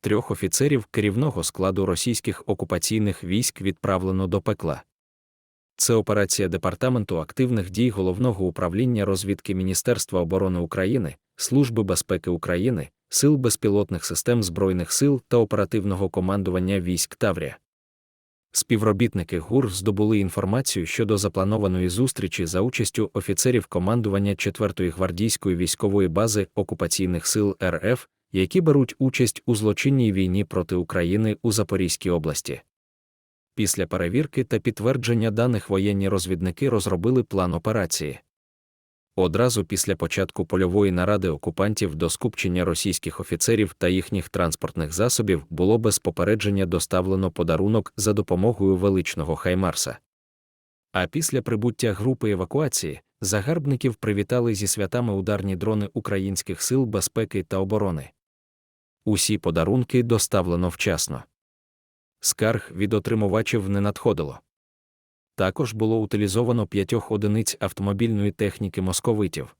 трьох офіцерів керівного складу російських окупаційних військ відправлено до пекла. Це операція Департаменту активних дій Головного управління розвідки Міністерства оборони України, Служби безпеки України, Сил безпілотних систем Збройних сил та оперативного командування військ Таврія. Співробітники ГУР здобули інформацію щодо запланованої зустрічі за участю офіцерів командування 4-ї гвардійської військової бази окупаційних сил РФ, які беруть участь у злочинній війні проти України у Запорізькій області. Після перевірки та підтвердження даних воєнні розвідники розробили план операції. Одразу після початку польової наради окупантів до скупчення російських офіцерів та їхніх транспортних засобів було без попередження доставлено подарунок за допомогою величного Хаймарса. А після прибуття групи евакуації загарбників привітали зі святами ударні дрони українських сил безпеки та оборони. Усі подарунки доставлено вчасно. Скарг від отримувачів не надходило. Також було утилізовано п'ятьох одиниць автомобільної техніки московитів.